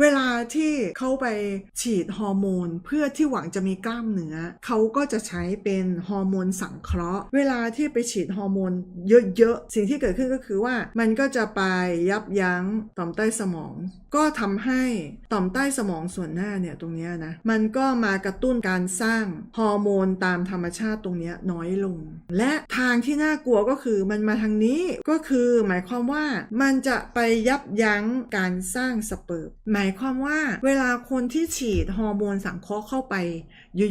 เวลาที่เขาไปฉีดฮอร์โมน เพื่อที่หวังจะมีกล้ามเนื้อเขาก็จะใช้เป็นฮอร์โมนสังเคราะห์ เวลาที่ไปฉีดฮอร์โมนเยอะๆ สิ่งที่เกิดขึ้นก็คือว่า มันก็จะไปยับยั้งต่อมใต้สมอง ก็ทำให้ต่อมใต้สมองส่วนหน้าเนี่ยตรงนี้นะมันก็มากระตุ้นการสร้างฮอร์โมนตามธรรมชาติตรงนี้น้อยลง และทางที่น่ากลัวก็คือมันมาทางนี้ก็คือหมายความว่ามันจะไปยับยั้งการสร้างสเปิร์มายความว่าเวลาคนที่ฉีดฮอร์โมนสังเคราะห์เข้าไป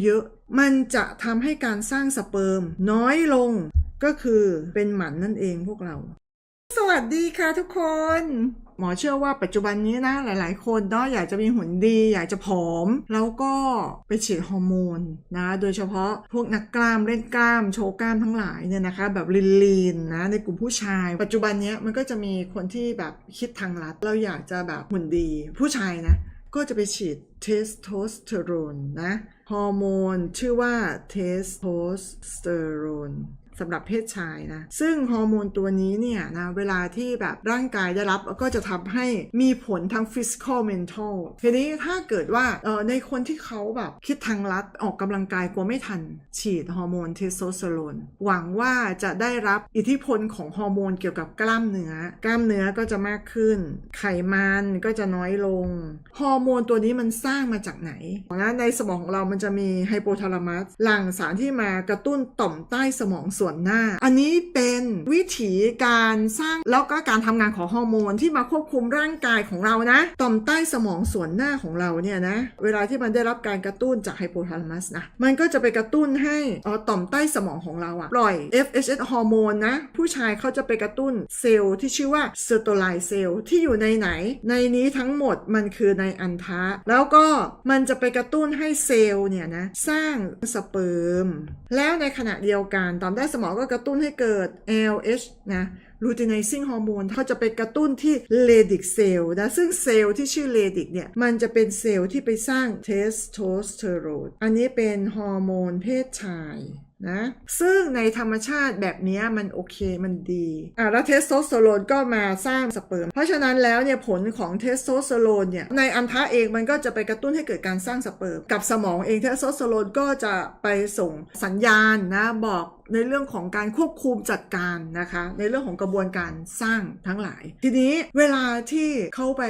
เยอะๆ มันจะทำให้การสร้างสเปิร์มน้อยลงก็คือเป็นหมันนั่นเองพวกเรา สวัสดีค่ะทุกคน มอเชื่อว่าปัจจุบันนี้นะหลาย ๆ คนเนาะอยากจะมีหุ่นดี อยากจะผอม แล้วก็ไปฉีดฮอร์โมนนะโดยเฉพาะพวกนักกล้ามเล่นกล้ามโชว์กล้ามทั้งหลายเนี่ยนะคะแบบลีนๆนะในกลุ่มผู้ชาย ปัจจุบันนี้มันก็จะมีคนที่แบบคิดทางลัด เราอยากจะแบบหุ่นดี ผู้ชายนะก็จะไปฉีดเทสโทสเตอโรนนะฮอร์โมนชื่อว่าเทสโทสเตอโรน สำหรับเพศชายนะ ซึ่งฮอร์โมนตัวนี้เนี่ยนะเวลาที่แบบร่างกายได้รับก็จะทำให้มีผลทั้ง physical mental ทีนี้ถ้าเกิดว่าเออในคนที่เขาแบบคิดทางลัดออกกำลังกายกลัวไม่ทัน ฉีดฮอร์โมนเทสโทสเตอโรนหวังว่าจะได้รับอิทธิพลของฮอร์โมนเกี่ยวกับกล้ามเนื้อ กล้ามเนื้อก็จะมากขึ้น ไขมันก็จะน้อยลง ฮอร์โมนตัวนี้มันสร้างมาจากไหนนะในสมองของเรามันจะมีไฮโปทาลามัสหลั่งสารที่มากระตุ้นต่อมใต้สมองสวนหน้า อันนี้เป็นวิถีการสร้างแล้วก็การทำงานของฮอร์โมนที่มาควบคุมร่างกายของเรานะ ต่อมใต้สมองส่วนหน้าของเราเนี่ยนะ เวลาที่มันได้รับการกระตุ้นจากไฮโปทาลามัสนะ มันก็จะไปกระตุ้นให้ต่อมใต้สมองของเราอะปล่อย FSH ฮอร์โมนนะ ผู้ชายเขาจะไปกระตุ้นเซลล์ที่ชื่อว่าเซโตไลเซลล์ที่อยู่ในไหน ในนี้ทั้งหมดมันคือในอันทะ แล้วก็มันจะไปกระตุ้นให้เซลล์เนี่ยนะสร้างสเปิร์ม แล้วในขณะเดียวกันต่อมใต้สมองก็กระตุ้นให้เกิด LH นะ luteinizing ฮอร์โมนเขาจะไปกระตุ้นที่เลดิกเซลล์นะ ซึ่งเซลล์ที่ชื่อเลดิกเนี่ย มันจะเป็นเซลล์ที่ไปสร้างเทสโทสเตอโรนอันนี้เป็นฮอร์โมนเพศชาย นะซึ่งในธรรมชาติแบบนี้มันโอเคมันดีอะแล้วเทสโทสเตอโรนก็มาสร้างสเปิร์ม เพราะฉะนั้นแล้วเนี่ยผลของเทสโทสเตอโรนเนี่ยในอันทะเองมันก็จะไปกระตุ้นให้เกิดการสร้างสเปิร์ม กับสมองเองเทสโทสเตอโรนก็จะไปส่งสัญญาณนะบอกในเรื่องของการควบคุมจัดการนะคะ ในเรื่องของกระบวนการสร้างทั้งหลาย ทีนี้เวลาที่เขาไป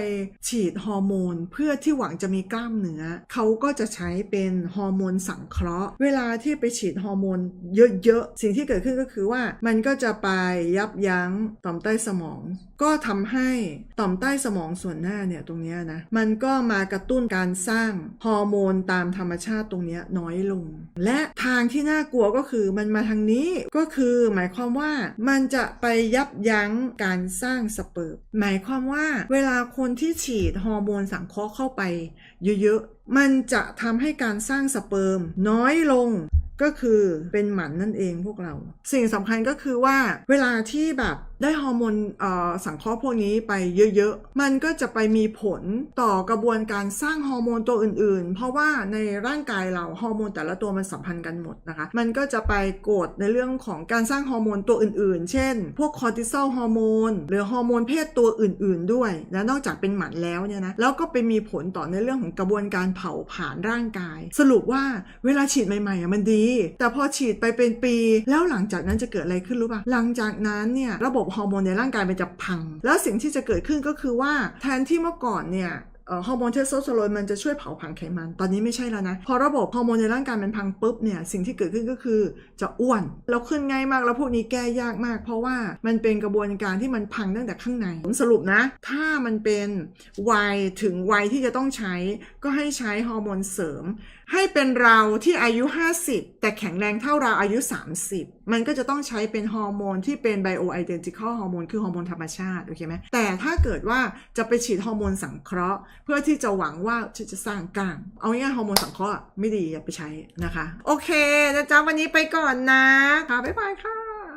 ฉีดฮอร์โมน เพื่อที่หวังจะมีกล้ามเนื้อเขาก็จะใช้เป็นฮอร์โมนสังเคราะห์ เวลาที่ไปฉีดฮอร์โมนเยอะๆ สิ่งที่เกิดขึ้นก็คือว่ามันก็จะไปยับยั้งต่อมใต้สมอง ก็ทำให้ต่อมใต้สมองส่วนหน้าเนี่ยตรงนี้นะมันก็มากระตุ้นการสร้างฮอร์โมนตามธรรมชาติตรงนี้น้อยลง และทางที่น่ากลัวก็คือมันมาทางนี้ก็คือหมายความว่ามันจะไปยับยั้งการสร้างสเปิร์มหมายความว่าเวลาคนที่ฉีดฮอร์โมนสังเคราะห์เข้าไปเยอะๆมันจะทำให้การสร้างสเปิร์มน้อยลง ก็คือเป็นหมันนั่นเองพวกเรา สิ่งสำคัญก็คือว่าเวลาที่แบบ ได้ฮอร์โมนสังเคราะห์พวกนี้ไปเยอะๆ มันก็จะไปมีผลต่อกระบวนการสร้างฮอร์โมนตัวอื่นๆ เพราะว่าในร่างกายเราฮอร์โมนแต่ละตัวมันสัมพันธ์กันหมดนะคะ มันก็จะไปกดในเรื่องของการสร้างฮอร์โมนตัวอื่นๆ เช่น พวกคอร์ติซอลฮอร์โมนหรือฮอร์โมนเพศตัวอื่นๆ ด้วย และนอกจากเป็นหมันแล้วเนี่ยนะ แล้วก็ไปมีผลต่อในเรื่องของกระบวนการเผาผลาญร่างกาย สรุปว่าเวลาฉีดใหม่ๆอะมันดี แต่พอฉีดไปเป็นปี แล้วหลังจากนั้นจะเกิดอะไรขึ้นรู้ป่ะ หลังจากนั้นเนี่ยระบบฮอร์โมนในร่างกายมันจะพัง แล้วสิ่งที่จะเกิดขึ้นก็คือว่าแทนที่เมื่อก่อนเนี่ย ฮอร์โมนเทสโทสเตอโรนมันจะช่วยเผาผลาญไขมัน ตอนนี้ไม่ใช่แล้วนะ พอระบบฮอร์โมนในร่างกายมันพังปุ๊บเนี่ย สิ่งที่เกิดขึ้นก็คือจะอ้วนแล้วขึ้นง่ายมาก แล้วพวกนี้แก้ยากมาก เพราะว่ามันเป็นกระบวนการที่มันพังตั้งแต่ข้างใน ผมสรุปนะ ถ้ามันเป็นวัยถึงวัยที่จะต้องใช้ ก็ให้ใช้ฮอร์โมนเสริม ให้เป็นเราที่อายุ 50 แต่แข็งแรงเท่าเราอายุ 30 มันก็จะต้องใช้เป็นฮอร์โมนที่เป็นไบโอไอเดนติคอลฮอร์โมนคือฮอร์โมนธรรมชาติ โอเคไหมแต่ถ้าเกิดว่าจะไปฉีดฮอร์โมนสังเคราะห์เพื่อที่จะหวังว่าจะจะสร้างกล้ามเอาง่ายฮอร์โมนสังเคราะห์ไม่ดีอย่าไปใช้นะคะ โอเคนะจ๊ะวันนี้ไปก่อนนะค่ะบ๊ายบายค่ะ